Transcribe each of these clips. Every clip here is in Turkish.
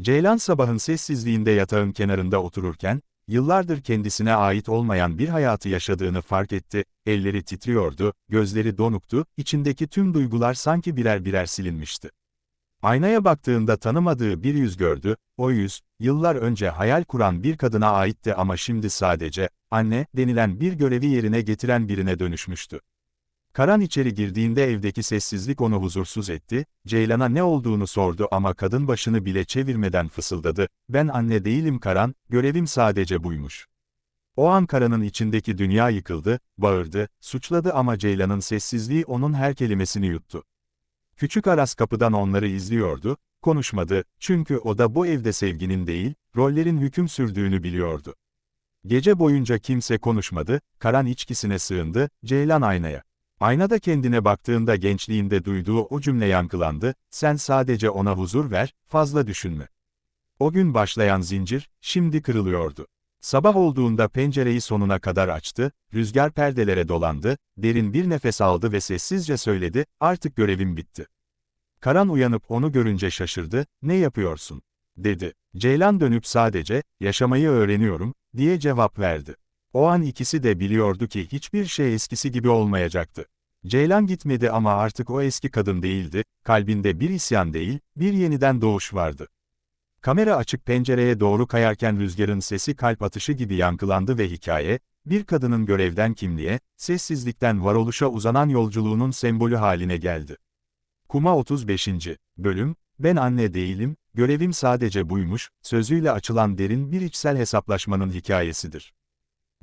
Ceylan sabahın sessizliğinde yatağın kenarında otururken, yıllardır kendisine ait olmayan bir hayatı yaşadığını fark etti, elleri titriyordu, gözleri donuktu, içindeki tüm duygular sanki birer birer silinmişti. Aynaya baktığında tanımadığı bir yüz gördü, o yüz, yıllar önce hayal kuran bir kadına aitti ama şimdi sadece, anne, denilen bir görevi yerine getiren birine dönüşmüştü. Karan içeri girdiğinde evdeki sessizlik onu huzursuz etti, Ceylan'a ne olduğunu sordu ama kadın başını bile çevirmeden fısıldadı, ben anne değilim Karan, görevim sadece buymuş. O an Karan'ın içindeki dünya yıkıldı, bağırdı, suçladı ama Ceylan'ın sessizliği onun her kelimesini yuttu. Küçük Aras kapıdan onları izliyordu, konuşmadı, çünkü o da bu evde sevginin değil, rollerin hüküm sürdüğünü biliyordu. Gece boyunca kimse konuşmadı, Karan içkisine sığındı, Ceylan aynaya. Aynada kendine baktığında gençliğinde duyduğu o cümle yankılandı, sen sadece ona huzur ver, fazla düşünme. O gün başlayan zincir, şimdi kırılıyordu. Sabah olduğunda pencereyi sonuna kadar açtı, rüzgar perdelere dolandı, derin bir nefes aldı ve sessizce söyledi, artık görevim bitti. Karan uyanıp onu görünce şaşırdı, ne yapıyorsun? dedi. Ceylan dönüp sadece, yaşamayı öğreniyorum, diye cevap verdi. O an ikisi de biliyordu ki hiçbir şey eskisi gibi olmayacaktı. Ceylan gitmedi ama artık o eski kadın değildi, kalbinde bir isyan değil, bir yeniden doğuş vardı. Kamera açık pencereye doğru kayarken rüzgarın sesi kalp atışı gibi yankılandı ve hikaye, bir kadının görevden kimliğe, sessizlikten varoluşa uzanan yolculuğunun sembolü haline geldi. Kuma 35. Bölüm, ben anne değilim, görevim sadece buymuş, sözüyle açılan derin bir içsel hesaplaşmanın hikayesidir.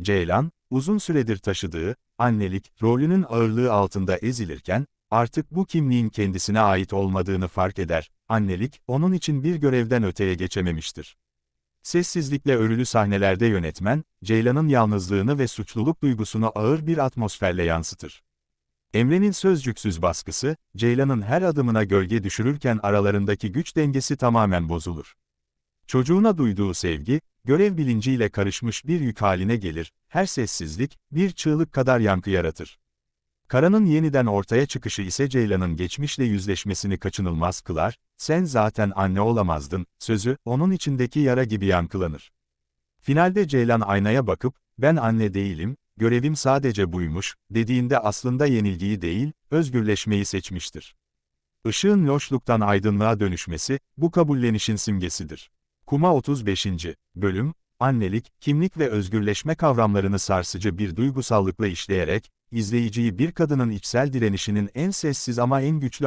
Ceylan, uzun süredir taşıdığı, annelik, rolünün ağırlığı altında ezilirken, artık bu kimliğin kendisine ait olmadığını fark eder, annelik, onun için bir görevden öteye geçememiştir. Sessizlikle örülü sahnelerde yönetmen, Ceylan'ın yalnızlığını ve suçluluk duygusunu ağır bir atmosferle yansıtır. Emre'nin sözcüksüz baskısı, Ceylan'ın her adımına gölge düşürürken aralarındaki güç dengesi tamamen bozulur. Çocuğuna duyduğu sevgi, görev bilinciyle karışmış bir yük haline gelir, her sessizlik, bir çığlık kadar yankı yaratır. Karan'ın yeniden ortaya çıkışı ise Ceylan'ın geçmişle yüzleşmesini kaçınılmaz kılar, sen zaten anne olamazdın, sözü, onun içindeki yara gibi yankılanır. Finalde Ceylan aynaya bakıp, ben anne değilim, görevim sadece buymuş, dediğinde aslında yenilgiyi değil, özgürleşmeyi seçmiştir. Işığın loşluktan aydınlığa dönüşmesi, bu kabullenişin simgesidir. Kuma 35. Bölüm, annelik, kimlik ve özgürleşme kavramlarını sarsıcı bir duygusallıkla işleyerek, izleyiciyi bir kadının içsel direnişinin en sessiz ama en güçlü